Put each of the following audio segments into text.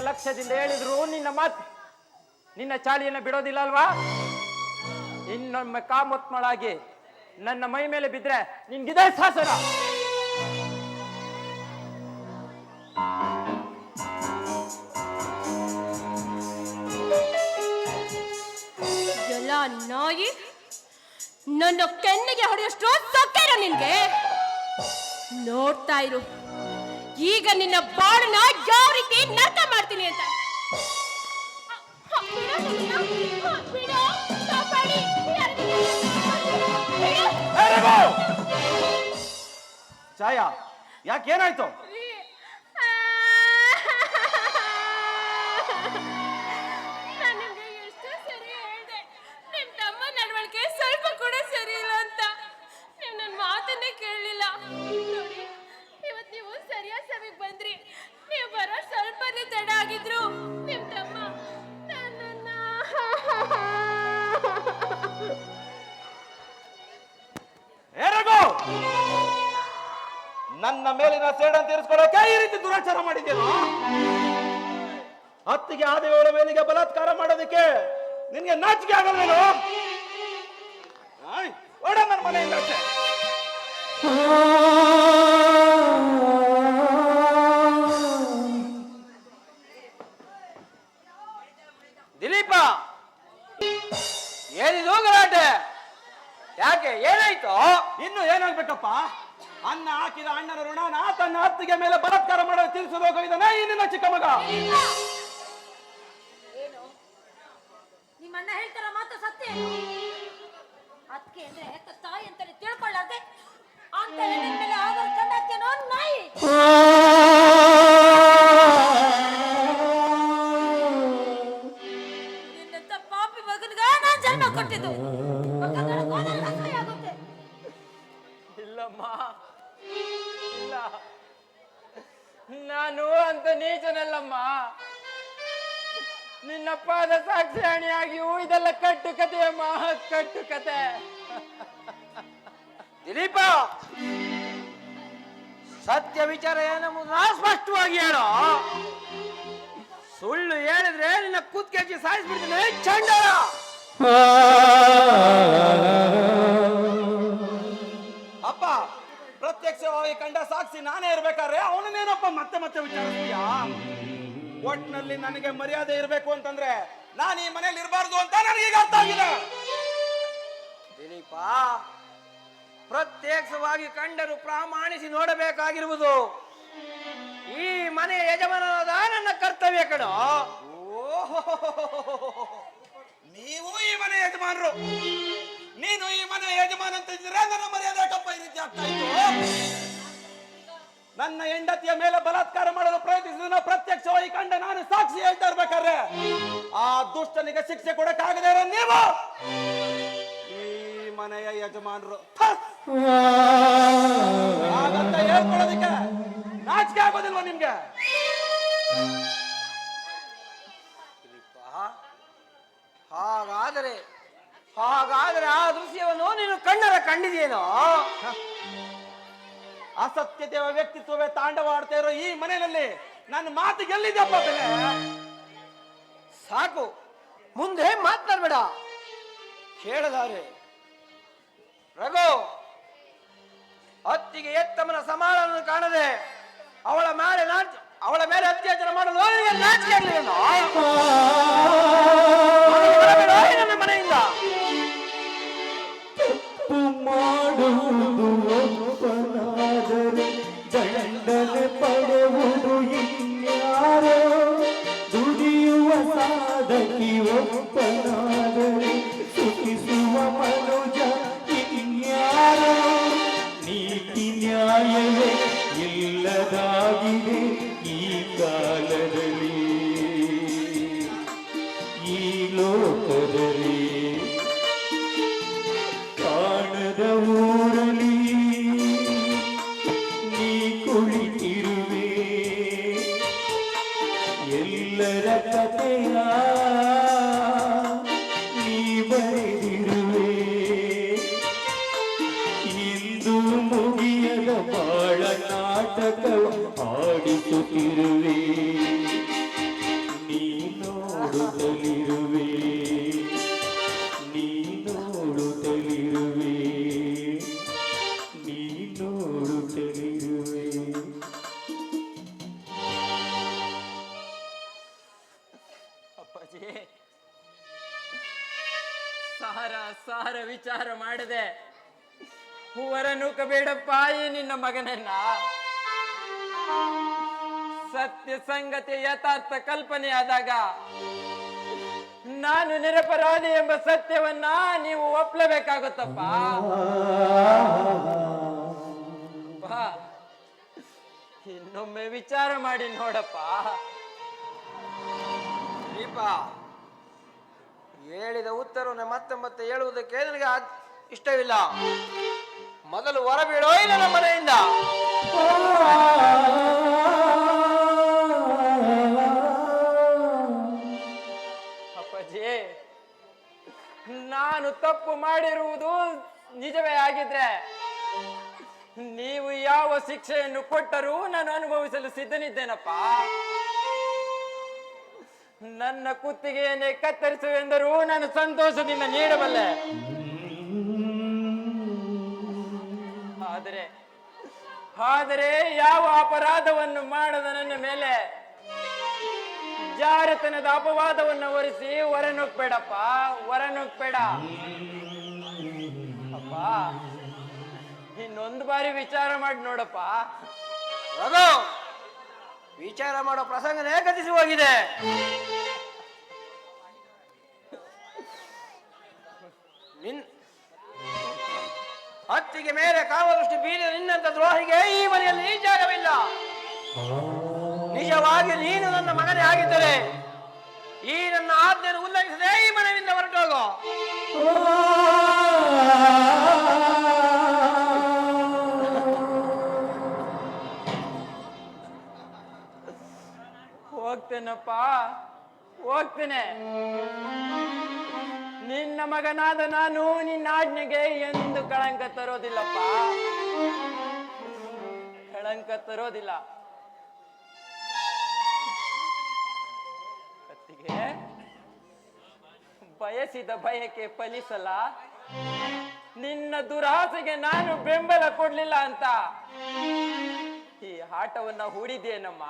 ಲಕ್ಷ್ಯದಿಂದ ಹೇಳಿದ್ರು ನಿನ್ನ ಮಾತು ನಿನ್ನ ಚಾಳಿಯನ್ನು ಬಿಡೋದಿಲ್ಲ ಅಲ್ವಾ? ಇನ್ನೊಮ್ಮೆ ಕಾಮತ್ಮಳಾಗಿ ನನ್ನ ಮೈ ಮೇಲೆ ಬಿದ್ರೆ ನಿನ್ಗಿದೆ ಎಲ್ಲ ನಾಯಿ ನನ್ನ ಕೆನ್ನಿಗೆ ಹೊಡೆಯಷ್ಟು ಸೊಕ್ಕಿರೋ ನಿನ್ಗೆ. ನೋಡ್ತಾ ಇರು. ಈಗ ನಿನ್ನ ಬಾಳನ ಯಾವ ರೀತಿ ನರ್ಕ ಮಾಡ್ತೀನಿ ಅಂತ. ಛಾಯಾ ನಿಮ್ ತಮ್ಮ ನಡವಳಿಕೆ ಸ್ವಲ್ಪ ಕೂಡ ಸರಿ ಇಲ್ಲ ಅಂತ. ನೀವು ನನ್ನ ಮಾತನ್ನೇ ಕೇಳಲಿಲ್ಲ. ಸಮಯಕ್ಕೆ ಬಂದ್ರಿ. ನೀವು ಬರೋ ಸ್ವಲ್ಪನೇ ತಡ ಆಗಿದ್ರು. ನಿಮ್ ತಮ್ಮ ನನ್ನನ್ನ ನನ್ನ ಮೇಲಿನ ಸೇಡನ್ ತೀರಿಸ್ಕೊಳ್ಳೋಕೆ ಈ ರೀತಿ ದುರಾಚಾರ ಮಾಡಿದ್ದೇನು? ಅತ್ತಿಗೆ ಆದೇವಳ ಮೇಲಿಗೆ ಬಲಾತ್ಕಾರ ಮಾಡೋದಕ್ಕೆ ನಿನ್ಗೆ ನಾಚಿಕೆ ಆಗಲ್ವೇನು? ಓಡ ನನ್ನ ಮನೆಯಿಂದ ಆಚೆ. ಹಾಕಿದ ಅಣ್ಣನ ಋಣನ ತನ್ನ ಅತ್ತಿಗೆ ಮೇಲೆ ಬಲಾತ್ಕಾರ ಮಾಡೋ ತೀರಿಸೋದು ಹೋಗಿದ್ದಾನೆ ಈ ನಿನ್ನ ಚಿಕ್ಕ ಮಗ. ಇದೆಲ್ಲ ಕತೆ ಮಹತ್ ಕಟ್ಟು ಕತೆ ದಿಲೀಪ, ಸತ್ಯ ವಿಚಾರ ಏನೆಂಬುದು ನಾ ಸ್ಪಷ್ಟವಾಗಿ ಹೇಳೋ? ಸುಳ್ಳು ಹೇಳಿದ್ರೆ ನಿನ್ನ ಕುತ್ಕೆಚ್ಚಿ ಸಾಯಿಸ್ಬಿಡ್ತೀನಿ. ಚಂಡ! ಅಪ್ಪ ಪ್ರತ್ಯಕ್ಷವಾಗಿ ಕಂಡ ಸಾಕ್ಷಿ ನಾನೇ ಇರ್ಬೇಕಾದ್ರೆ ಅವನನ್ನೇನಪ್ಪ ಮತ್ತೆ ಮತ್ತೆ ವಿಚಾರಿಸ್ತೀಯಾ? ಒಟ್ನಲ್ಲಿ ನನಗೆ ಮರ್ಯಾದೆ ಇರಬೇಕು ಅಂತಂದ್ರೆ ನಾನು ಈ ಮನೇಲಿ ಇರಬಾರ್ದು ಅಂತ ನನಗೀಗ ಅರ್ಥ ಆಗಿಲ್ಲ ದಿಲೀಪ ಪ್ರತ್ಯಕ್ಷವಾಗಿ ಕಂಡರು ಪ್ರಾಮಾಣಿಸಿ ನೋಡಬೇಕಾಗಿರುವುದು. ಈ ಮನೆ ಯಜಮಾನದ ನನ್ನ ಕರ್ತವ್ಯ ಕಣ. ಓಹೋ ನೀವು ಈ ಮನೆ ಯಜಮಾನರು ನೀನು ಈ ಮನೆ ಯಜಮಾನ ಅಂತ ಇದ್ರೆ ನನ್ನ ಮರ್ಯಾದೆ ಕಪ್ಪ ಈ ರೀತಿ ಆಗ್ತಾ ಇತ್ತು ನನ್ನ ಹೆಂಡತಿಯ ಮೇಲೆ ಬಲಾತ್ಕಾರ ಮಾಡಲು ಪ್ರಯತ್ನಿಸಿದ ಪ್ರತ್ಯಕ್ಷವಾಗಿ ಕಂಡ ನಾನು ಸಾಕ್ಷಿ ಹೇಳ್ತಾ ಇರ್ಬೇಕಾದ್ರೆ ಆ ದುಷ್ಟನಿಗೆ ಶಿಕ್ಷೆ ಕೊಡಕ್ಕಾಗದೇ ಇರೋ ನೀವು ಈ ಮನೆಯ ಯಜಮಾನರು. ಆಗಂತ ಹಾಗಂತ ಹೇಳ್ಕೊಳ್ಳೋದಕ್ಕೆ ನಾಚಿಕೆ ಆಗೋದಿಲ್ವ ನಿಮ್ಗೆ? ಹಾಗಾದರೆ ಹಾಗಾದರೆ ಆ ದೃಶ್ಯವನ್ನು ನೀನು ಕಣ್ಣರ ಕಂಡಿದೆಯೇನೋ? ಅಸತ್ಯತೆಯ ವ್ಯಕ್ತಿತ್ವವೇ ತಾಂಡವಾಡ್ತಾ ಇರೋ ಈ ಮನೆಯಲ್ಲಿ ನನ್ನ ಮಾತು ಗೆಲ್ಲಿದೆಪ್ಪ ಬೆಲೆ ಸಾಕು. ಮುಂದೆ ಮಾತನಾಡ್ಬೇಡ? ಕೇಳದಾರೆ ರಘು, ಅತ್ತಿಗೆ ಎತ್ತಮನ ಸಮಾಧಾನ ಕಾಣದೆ ಅವಳ ಮೇಲೆ ನಾಚ, ಅವಳ ಮೇಲೆ ಅತ್ಯಾಚಾರ ಮಾಡಲು ನಾಚಿಕೆ ಮನೆಯಿಂದ? ದಂಡನೆ ಪಡೆಯುವುದು ಎಲ್ಲರ ಕಥೆಯ ನೀ ಬರೆದಿರುವೆ. ಇಂದು ಮುಗಿಯದ ಬಾಳ ನಾಟಕ ಆಡಿಸುತ್ತಿರುವೆ ಸಾರ ಸಾರ ವಿಚಾರ ಮಾಡದೆ. ಹೂವರ ನೂಕಬೇಡಪ್ಪ ಈ ನಿನ್ನ ಮಗನನ್ನ. ಸತ್ಯ ಸಂಗತಿ ಯಥಾರ್ಥ ಕಲ್ಪನೆ ಆದಾಗ ನಾನು ನಿರಪರಾಧಿ ಎಂಬ ಸತ್ಯವನ್ನ ನೀವು ಒಪ್ಲೇಬೇಕಾಗುತ್ತಪ್ಪ. ಇನ್ನೊಮ್ಮೆ ವಿಚಾರ ಮಾಡಿ ನೋಡಪ್ಪ. ದೀಪ. ಹೇಳಿದ ಉತ್ತರವನ್ನು ಮತ್ತೆ ಮತ್ತೆ ಹೇಳುವುದಕ್ಕೆ ನನಗೆ ಇಷ್ಟವಿಲ್ಲ. ಮೊದಲು ಹೊರಬೀಳೋ ಇಲ್ಲ ನಮ್ಮ ಮನೆಯಿಂದ. ಅಪ್ಪಾಜಿ, ನಾನು ತಪ್ಪು ಮಾಡಿರುವುದು ನಿಜವೇ ಆಗಿದ್ರೆ ನೀವು ಯಾವ ಶಿಕ್ಷೆಯನ್ನು ಕೊಟ್ಟರೂ ನಾನು ಅನುಭವಿಸಲು ಸಿದ್ಧನಿದ್ದೇನಪ್ಪ? ನನ್ನ ಕುತ್ತಿಗೆಯನ್ನೇ ಕತ್ತರಿಸುವೆಂದರೂ ನಾನು ಸಂತೋಷದಿಂದ ನೀಡಬಲ್ಲೆ. ಆದರೆ ಆದರೆ ಯಾವ ಅಪರಾಧವನ್ನು ಮಾಡದ ನನ್ನ ಮೇಲೆ? ಜಾರತನದ ಅಪವಾದವನ್ನು ಹೊರಿಸಿ ಹೊರನುಗ್ಬೇಡಪ್ಪ ಹೊರನುಗ್ಬೇಡ ಅಪ್ಪ, ಇನ್ನೊಂದು ಬಾರಿ ವಿಚಾರ ಮಾಡಿ ನೋಡಪ್ಪ. ವಿಚಾರ ಮಾಡೋ ಪ್ರಸಂಗನೇ ಗತಿಸಿ ಹೋಗಿದೆ. ನಿನ್ ಹತ್ತಿಗೆ ಮೇಲೆ ಕಾವಲಷ್ಟು ಬೀರಿದ ನಿನ್ನಂತ ದ್ರೋಹಿಗೆ ಈ ಮನೆಯಲ್ಲಿ ಈ ಜಾಗವಿಲ್ಲ ನಿಜವಾಗಿ ನೀನು ನನ್ನ ಮಗನೇ ಆಗಿದ್ದರೆ ಈ ನನ್ನ ಆಜ್ಞೆಯನ್ನು ಉಲ್ಲಂಘಿಸದೆ ಈ ಮನೆಯಿಂದ ಹೊರಟೋಗೋ. ಹೋಗ್ತೇನಪ್ಪ, ಹೋಗ್ತೇನೆ. ನಿನ್ನ ಮಗನಾದ ನಾನು ನಿನ್ನ ಆಜ್ಞೆಗೆ ಎಂದು ಕಳಂಕ ತರೋದಿಲ್ಲಪ್ಪ. ಕಳಂಕ ತರೋದಿಲ್ಲ. ಬಯಸಿದ ಭಯಕ್ಕೆ ಫಲಿಸಲ್ಲ. ನಿನ್ನ ದುರಾಸೆಗೆ ನಾನು ಬೆಂಬಲ ಕೊಡ್ಲಿಲ್ಲ ಅಂತ. ಈ ಆಟವನ್ನ ಹೂಡಿದ್ದೇನಮ್ಮ?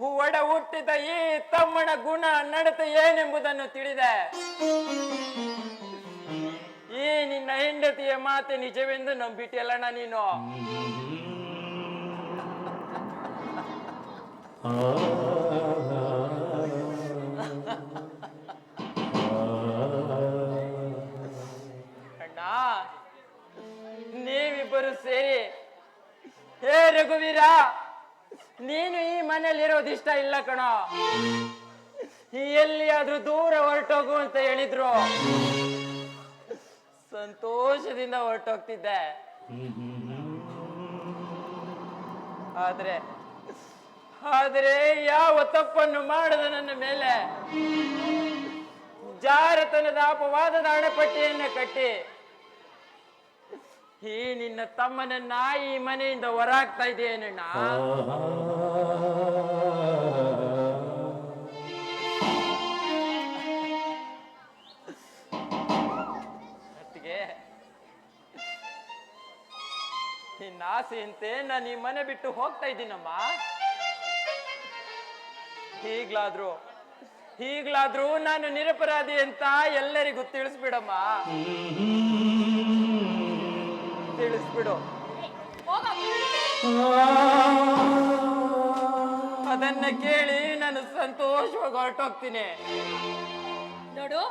ಒಡ ಹುಟ್ಟಿದ ಈ ತಮ್ಮನ ಗುಣ ನಡತೆ ಏನೆಂಬುದನ್ನು ತಿಳಿದೆ. ಈ ನಿನ್ನ ಹೆಂಡತಿಯ ಮಾತೆ ನಿಜವೆಂದು ನಂಬಿಟ್ಟಿಯಲ್ಲಣ್ಣ ನೀನು? ಇಷ್ಟ ಇಲ್ಲ ಕಣ. ಎಲ್ಲಿಯಾದ್ರೂ ದೂರ ಹೊರಟೋಗು ಅಂತ ಹೇಳಿದ್ರು. ಸಂತೋಷದಿಂದ ಹೊರಟೋಗ್ತಿದ್ದೆ. ಆದ್ರೆ ಆದ್ರೆ ಯಾವ ತಪ್ಪನ್ನು ಮಾಡದ ನನ್ನ ಮೇಲೆ? ಜಾರತನದ ಅಪವಾದದ ಹಣಪಟ್ಟಿಯನ್ನ ಕಟ್ಟಿ, ಈ ನಿನ್ನ ತಮ್ಮನನ್ನ ಈ ಮನೆಯಿಂದ ಹೊರಾಗ್ತಾ ಇದೆಯೇನಣ್ಣ? ಆಸೆಯಂತೆ ನಾನು ಈ ಮನೆ ಬಿಟ್ಟು ಹೋಗ್ತಾ ಇದ್ದೀನಮ್ಮ. ಹೀಗ್ಲಾದ್ರೂ ಹೀಗ್ಲಾದ್ರೂ ನಾನು ನಿರಪರಾಧಿ ಅಂತ ಎಲ್ಲರಿಗೂ ತಿಳಿಸ್ಬಿಡಮ್ಮ. ತಿಳಿಸ್ಬಿಡು. ಅದನ್ನ ಕೇಳಿ ನಾನು ಸಂತೋಷವಾಗಿ ಹೊರಟೋಗ್ತೀನಿ. ನೋಡು,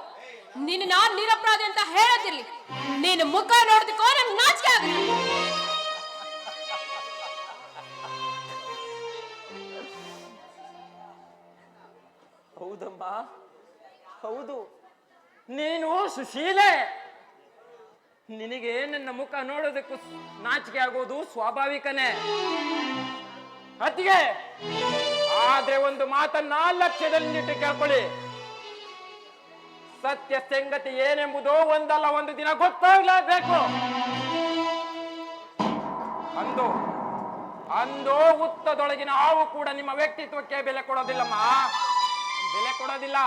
ನೀನು ನಾನು ನಿರಪರಾಧಿ ಅಂತ ಹೇಳೋದಿರ್ಲಿ. ನೀನು ಮುಖ ನೋಡೋದಕ್ಕೋ ನನ್ಗೆ ನಾಚಿಕೆ ಆಗುತ್ತೆ. ಹೌದಮ್ಮ. ಹೌದು. ನೀನು ಸುಶೀಲೆ. ನಿನಗೆ ನನ್ನ ಮುಖ ನೋಡೋದಕ್ಕೂ ನಾಚಿಕೆ ಆಗೋದು ಸ್ವಾಭಾವಿಕನೇ. ಅತ್ತಿಗೆ. ಆದ್ರೆ ಒಂದು ಮಾತನ್ನ ಲಕ್ಷ್ಯದಲ್ಲಿಟ್ಟು ಕೇಳ್ಕೊಳ್ಳಿ. ಸತ್ಯ ಸಂಗತಿ ಏನೆಂಬುದು ಒಂದಲ್ಲ ಒಂದು ದಿನ ಗೊತ್ತಾಗ್ಲೇಬೇಕು ಅಂದು, ಅಂದೋ ಹುತ್ತದೊಳಗಿನ ಹಾವು ಕೂಡ ನಿಮ್ಮ ವ್ಯಕ್ತಿತ್ವಕ್ಕೆ ಬೆಲೆ ಕೊಡೋದಿಲ್ಲಮ್ಮ. ಬೆಲೆ ಕೊಡೋದಿಲ್ಲ.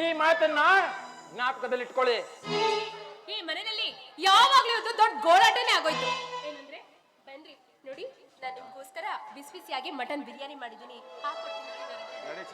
ಈ ಮಾತನ್ನ ಜ್ಞಾಪಕದಲ್ಲಿಟ್ಕೊಳ್ಳಿ ಈ ಮನೆಯಲ್ಲಿ ಯಾವಾಗ್ಲೂ ಇದು ದೊಡ್ಡ ಗೋಳಾಟನೇ ಆಗೋಯ್ತು. ಏನಂದ್ರೆ ಬನ್ರಿ ನೋಡಿ ನಾನು ನಿಮ್ಗೋಸ್ಕರ ಬಿಸಿ ಬಿಸಿಯಾಗಿ ಮಟನ್ ಬಿರಿಯಾನಿ ಮಾಡಿದ್ದೀನಿ. ಹಾಕೊಡ್ತೀನಿ ನೋಡಿ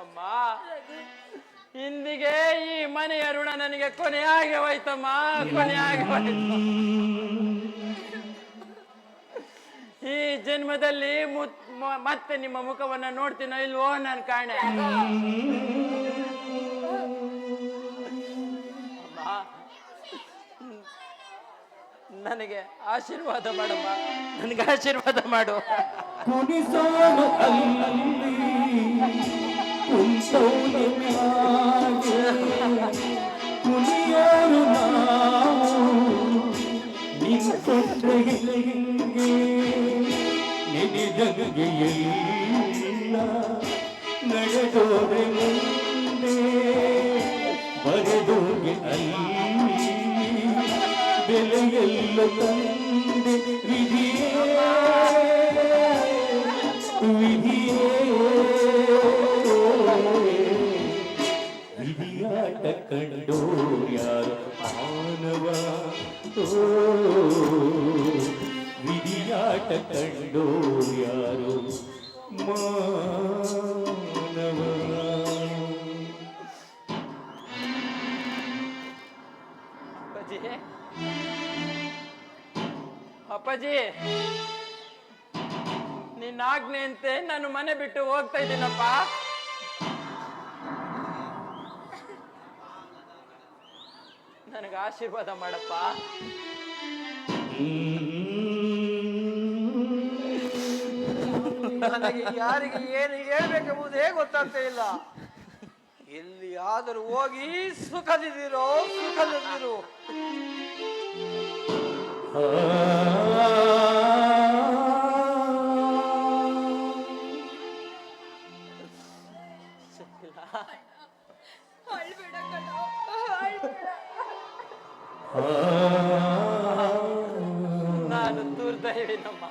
ಅಮ್ಮ, ಇಂದಿಗೆ ಈ ಮನೆಯ ಋಣ ನನಗೆ ಕೊನೆಯಾಗಿ ಹೋಯ್ತಮ್ಮ, ಕೊನೆಯಾಗಿ ಹೋಯ್ತು. ಈ ಜನ್ಮದಲ್ಲಿ ಮತ್ತೆ ನಿಮ್ಮ ಮುಖವನ್ನ ನೋಡ್ತೀನೋ ಇಲ್ವೋ ನಾನು ಕಾಣೆ? ನನಗೆ ಆಶೀರ್ವಾದ ಮಾಡಮ್ಮ. ನನಗೆ ಆಶೀರ್ವಾದ ಮಾಡು. ಕುಣಿಸೋನು ಅಲ್ಲಿ ನಡೆದೋರೆ ಮುಂದೆ ಬರೆದೋಗೆ ಅಲ್ಲಿ. ಬೆಲೆಯೆಲ್ಲ ತಂದೆ ವಿಧಿಯೇ ವಿಧಿಯೇ. ವಿಧಿಯಾಟ ಕಂಡು ಯಾರು? ಮಾನವ. ವಿಧಿಯಾಟ ಕಂಡು ಯಾರು? ಮಾನವ. ಅಪ್ಪಾಜಿ ನಿನ್ನ ಆಜ್ಞೆಯಂತೆ ನಾನು ಮನೆ ಬಿಟ್ಟು ಹೋಗ್ತಾ ಇದ್ದೀನಪ್ಪ. ನನಗೆ ಆಶೀರ್ವಾದ ಮಾಡಪ್ಪ. ನನಗೆ ಯಾರಿಗೆ ಏನು ಹೇಳ್ಬೇಕೆಂಬುದೇ ಗೊತ್ತಾಗ್ತಾ ಇಲ್ಲ. ಎಲ್ಲಿಯಾದರೂ ಹೋಗಿ ಸುಖದಿದ್ದೀರೋ ಸುಖದಿದ್ದೀರೋ. ನಾನು ದುರ್ದೈವಿನಮ್ಮ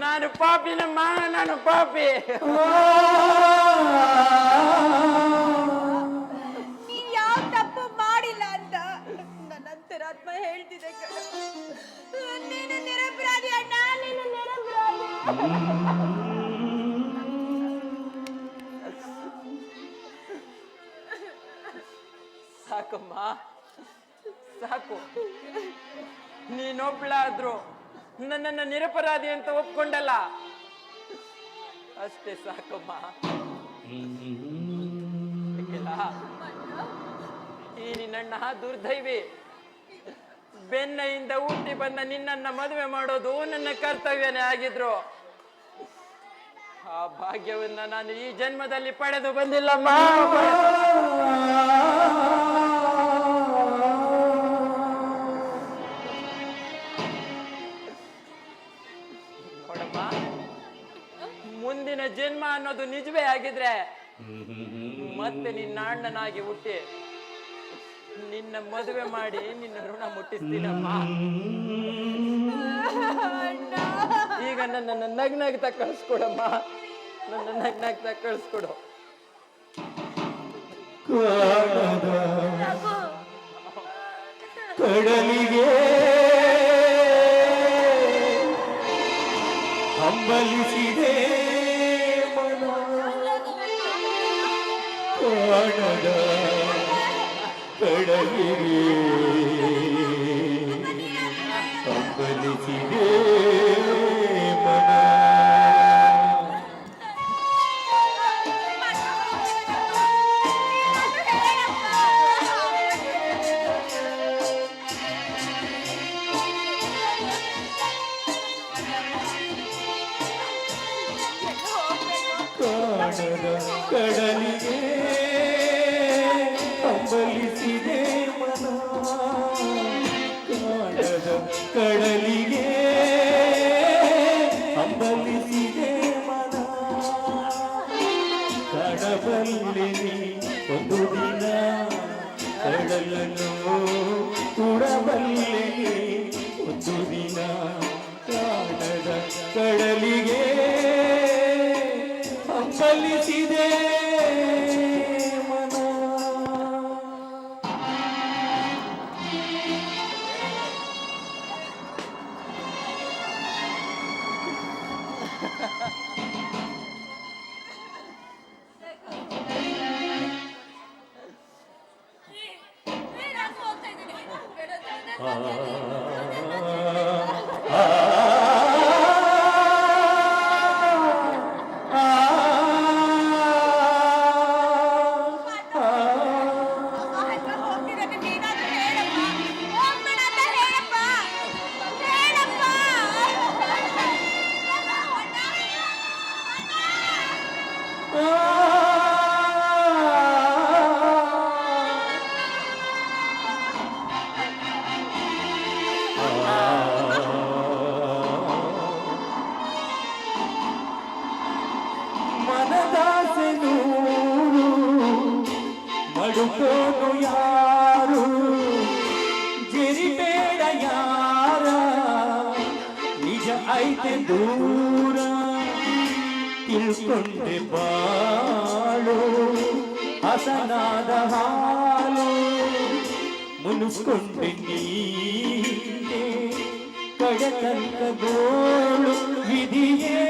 ನಾನು ಪಾಪಿನಮ್ಮ ನಾನು ಪಾಪಿ. ನೀ ಯಾವ ತಪ್ಪು ಮಾಡಿಲ್ಲ ಅಂತ ನನ್ನ ಅಂತರಾತ್ಮ ಹೇಳ್ತಿದೆ ಕಣ ಸಾಕಮ್ಮ. ಸಾಕು. ನೀನೊಬ್ಳಾದ್ರು ನನ್ನನ್ನು ನಿರಪರಾಧಿ ಅಂತ ಒಪ್ಕೊಂಡಲ್ಲ? ಅಷ್ಟೇ ಸಾಕಮ್ಮ? ಈ ನಿನ್ನಣ್ಣ ದುರ್ದೈವಿ. ಬೆನ್ನಯಿಂದ ಊಟಿ ಬಂದ ನಿನ್ನನ್ನ ಮದುವೆ ಮಾಡೋದು ನನ್ನ ಕರ್ತವ್ಯನೇ ಆಗಿದ್ರು. ಆ ಭಾಗ್ಯವನ್ನ ನಾನು ಈ ಜನ್ಮದಲ್ಲಿ ಪಡೆದು ಬಂದಿಲ್ಲಮ್ಮ. ಅನ್ನೋದು ನಿಜವೇ ಆಗಿದ್ರೆ ಮತ್ತೆ ನಿನ್ನ ಅಣ್ಣನಾಗಿ ಹುಟ್ಟಿ ನಿನ್ನ ಮದುವೆ ಮಾಡಿ ನಿನ್ನ ಋಣ ಮುಟ್ಟಿಸ್ತೀನಮ್ಮ. ಈಗ ನನ್ನ ನಗ್ನಗ್ತಾ ಕಳಿಸ್ಕೊಡಮ್ಮ. ನನ್ನ ನಗ್ನಾಗ್ತಾ ಕಳಿಸ್ಕೊಡು. ಕಡಲಿಗೆ ಹಂಬಲಿಸಿದೆ ಕಾಣದ ಕಡಲಿಗೆ ಮಕ್ಕಳ 啊 ಹಸನಾದ ಹಾಲು ಮುನಿಸ್ಕೊಂಡೆ ನೀ ಕಡೆ ಗೋಳು ವಿಧಿಯೇ.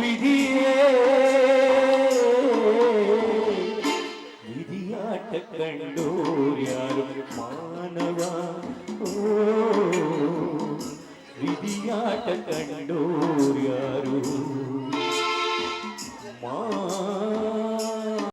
ವಿಧಿಯೇ. ವಿಧಿಯಾಟ ಯಾರು ಮಾನವ? ಓ ವಿಧಿಯಾಟ ಕಂಡೋರ್